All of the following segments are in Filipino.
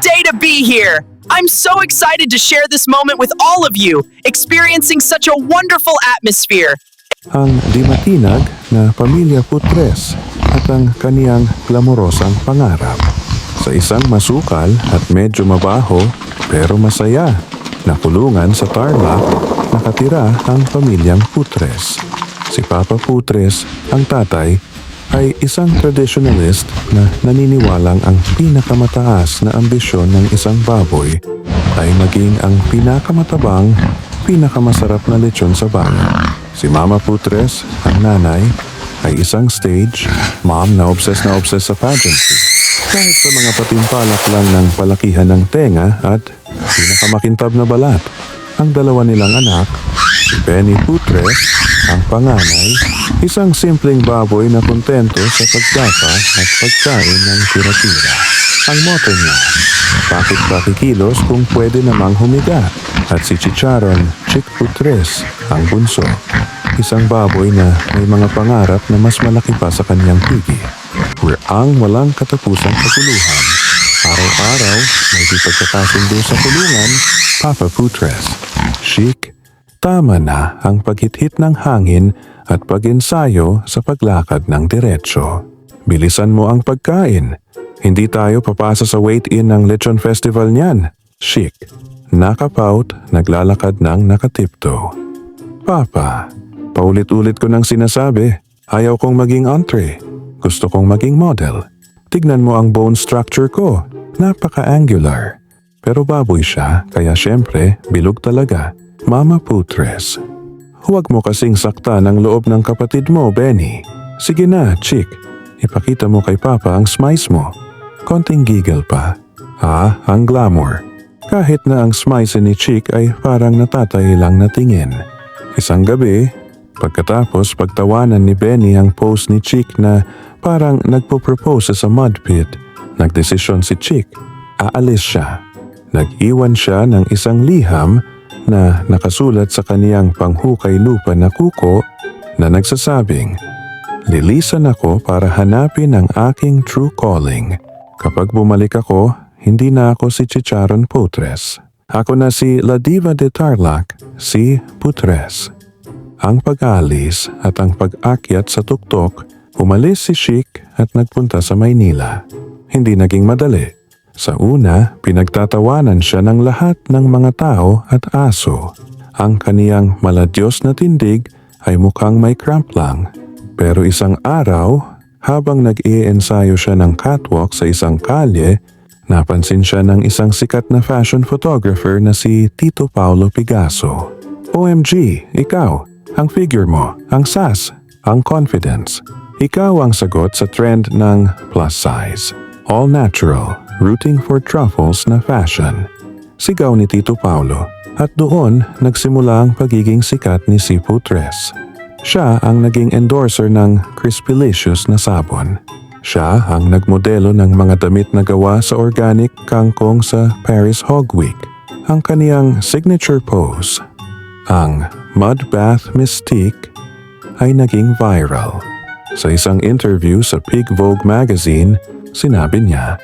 day to be here! I'm so excited to share this moment with all of you, experiencing such a wonderful atmosphere. ang di matinag na pamilya Putres at ang kaniyang glamorosang pangarap. Sa isang masukal at medyo mabaho pero masaya na kulungan sa Tarlac, nakatira ang pamilyang Putres. Si Papa Putres, ang tatay, ay isang traditionalist na naniniwalang ang pinakamataas na ambisyon ng isang baboy ay maging ang pinakamatabang, pinakamasarap na lechon sa bayan. Si Mama Putres, ang nanay, ay isang stage mom na obsessed na obsessed sa pageantry. Kahit sa mga patimpalak lang ng palakihan ng tenga at pinakamakintab na balat. Ang dalawa nilang anak, si Benny Putres, ang panganay, isang simpleng baboy na kontento sa pagdapa at pagkain ng tira-tira. Ang motto niya, bakit pakikilos kung pwede namang humiga? At si Chicharon Chick Putres, ang bunso. Isang baboy na may mga pangarap na mas malaki pa sa kanyang pigi. Ang walang katapusang kaguluhan. Araw-araw, may di pagkakasundo sa kulungan, Papa Putres. Chic, tama na ang paghithit ng hangin at pag-ensayo sa paglakad ng diretsyo. Bilisan mo ang pagkain. Hindi tayo papasa sa wait-in ng Lechon Festival niyan. Chic. Nakapout, naglalakad ng nakatipto. Papa, paulit-ulit ko nang sinasabi, ayaw kong maging entree. Gusto kong maging model. Tignan mo ang bone structure ko. Napaka-angular. Pero baboy siya, kaya syempre, bilog talaga. Mama Putres. Huwag mo kasing sakta ng loob ng kapatid mo, Benny. Sige na, chick. Ipakita mo kay Papa ang smice mo. Konting giggle pa. Ah, ang glamour. Kahit na ang smice ni Chick ay parang natatay lang na tingin. Isang gabi, pagkatapos pagtawanan ni Benny ang post ni Chick na parang nagpo-propose sa mud pit, nagdesisyon si Chick, aalis siya. Nag-iwan siya ng isang liham na nakasulat sa kaniyang panghukay lupa na kuko na nagsasabing, Lilisan ako para hanapin ang aking true calling. Kapag bumalik ako, hindi na ako si Chicharon Putres. Ako na si La Diva de Tarlac, si Putres. Ang pag-alis at ang pag-akyat sa tuktok, umalis si Chic at nagpunta sa Maynila. Hindi naging madali. Sa una, pinagtatawanan siya ng lahat ng mga tao at aso. Ang kaniyang maladyos na tindig ay mukhang may cramp lang. Pero isang araw, habang nag-iensayo siya ng catwalk sa isang kalye, napansin siya ng isang sikat na fashion photographer na si Tito Paulo Picasso. OMG, ikaw, ang figure mo, ang sass, ang confidence. Ikaw ang sagot sa trend ng plus size. All natural, rooting for truffles na fashion. Sigaw ni Tito Paulo at doon nagsimula ang pagiging sikat ni si Putres. Siya ang naging endorser ng Crispylicious na sabon. Siya ang nagmodelo ng mga damit na gawa sa organic kangkong sa Paris Hog Week. Ang kaniyang signature pose, ang Mud Bath Mystique, ay naging viral. Sa isang interview sa Pig Vogue magazine, sinabi niya,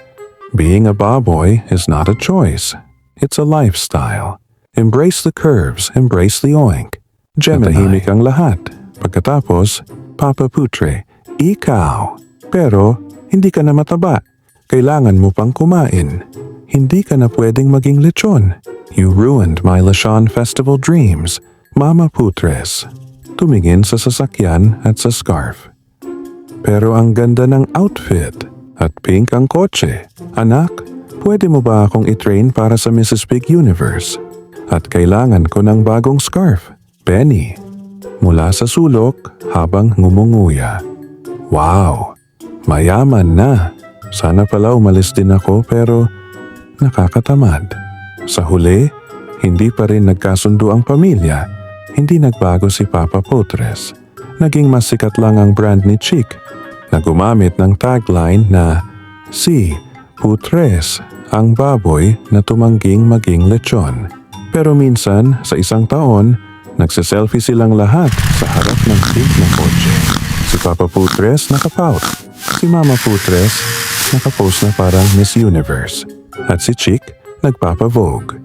Being a baboy is not a choice. It's a lifestyle. Embrace the curves, embrace the oink. Gemini. ang lahat. Pagkatapos, Papa Putre, ikaw. Pero, hindi ka na mataba. Kailangan mo pang kumain. Hindi ka na pwedeng maging lechon. You ruined my Lechon Festival dreams. Mama Putres. Tumingin sa sasakyan at sa scarf. Pero ang ganda ng outfit at pink ang kotse. Anak, pwede mo ba akong itrain para sa Mrs. Big Universe? At kailangan ko ng bagong scarf. Penny. Mula sa sulok habang ngumunguya. Wow! Mayaman na. Sana pala umalis din ako pero nakakatamad. Sa huli, hindi pa rin nagkasundo ang pamilya. Hindi nagbago si Papa Putres. Naging mas sikat lang ang brand ni Chick na gumamit ng tagline na Si Putres, ang baboy na tumangging maging lechon. Pero minsan, sa isang taon, nagsiselfie silang lahat sa harap ng pink na kotse. Si Papa Putres nakapout. Si Mama Putres nakapost na parang Miss Universe. at si Chick nagpapavogue.